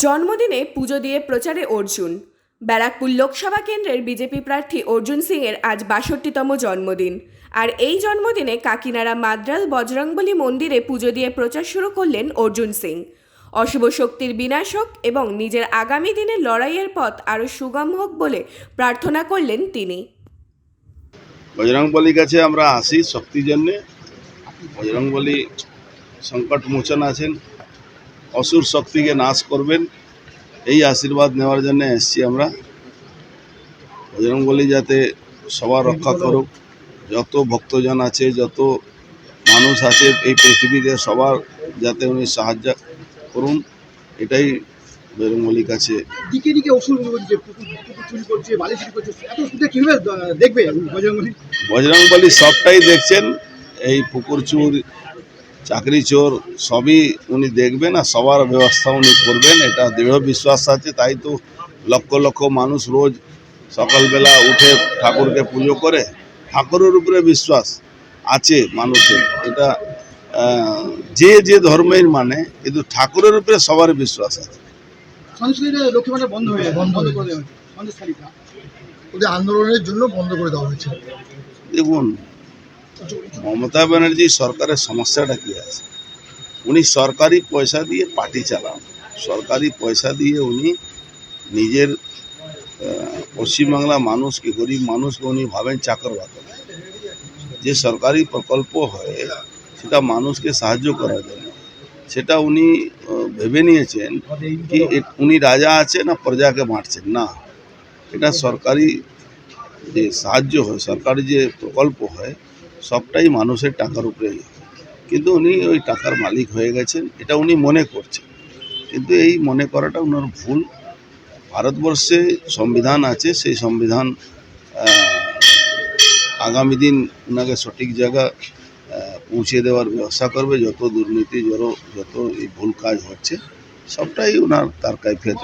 জন্মদিনে পুজো দিয়ে প্রচারে অর্জুন। ব্যারাকপুর লোকসভা কেন্দ্রের বিজেপি প্রার্থী অর্জুন সিংয়ের আজ বাষট্টিতম জন্মদিন। আর এই জন্মদিনে কাকিনাড়া মাদ্রাল বজরংবলী মন্দিরে পুজো দিয়ে প্রচার শুরু করলেন অর্জুন সিং। অশুভ শক্তির বিনাশক এবং নিজের আগামী দিনের লড়াইয়ের পথ আরও সুগম হোক বলে প্রার্থনা করলেন তিনি। বজরংবলীর কাছে আমরা আসি শক্তির জন্যে। বজরংবলী সংকট মোচন আছেন। অসুর শক্তিকে নাশ করবেন এই আশীর্বাদ নেওয়ার জন্য এসছি আমরা। বজরংবলী যাতে সবার রক্ষা করুক। যত ভক্তজন আছে যত মানুষ আছে এই পৃথিবীতে সবার যাতে উনি সাহায্য করুন এটাই বজরংবলীর কাছে। দিকে দিকে ওষুধ যে পুকুর পুকুর চুরি করছে বালি চুরি করছে এত কীভাবে দেখবে বজরঙ্গলী বজরংবলী সবটাই দেখছেন এই পুকুর চুর চাকরি চোর সবই উনি দেখবেন আর সবার ব্যবস্থা উনি করবেন এটা দৃঢ় বিশ্বাস আছে তাই তো লক্ষ লক্ষ মানুষ রোজ সকালবেলা উঠে ঠাকুরকে পুজো করে ঠাকুরের উপরে বিশ্বাস আছে মানুষের এটা যে যে ধর্মের মানে কিন্তু ঠাকুরের উপরে সবার বিশ্বাস আছে। আন্দোলনের জন্য বন্ধ করে দেওয়া হয়েছে। দেখুন মমতা ব্যানার্জি সরকারের সমস্যাটা কি আছে? উনি সরকারি পয়সা দিয়ে পার্টি চালান। সরকারি পয়সা দিয়ে উনি নিজের পশ্চিমবাংলা মানুষকে, গরিব মানুষকে উনি ভাবেন চাকর বাকর যে সরকারি প্রকল্প হয়, সেটা মানুষকে সাহায্য করার জন্য। সেটা উনি ভেবে নিয়েছেন কি উনি রাজা আছে না প্রজাকে বাঁটছেন না। এটা সরকারি যে সাহায্য হয়, সরকারি যে প্রকল্প হয় সবটাই মানুষের টাকার উপরে। কিন্তু উনি ওই টাকার মালিক হয়ে গেছেন, এটা উনি মনে করছেন। কিন্তু এই মনে করাটা ওনার ভুল। ভারতবর্ষে সংবিধান আছে, সেই সংবিধান আগামী দিন ওনাকে সঠিক জায়গা পৌঁছে দেওয়ার ব্যবস্থা করবে। যত দুর্নীতি, যত যত এই ভুল কাজ হচ্ছে, সবটাই ওনার তার কাইফিয়ত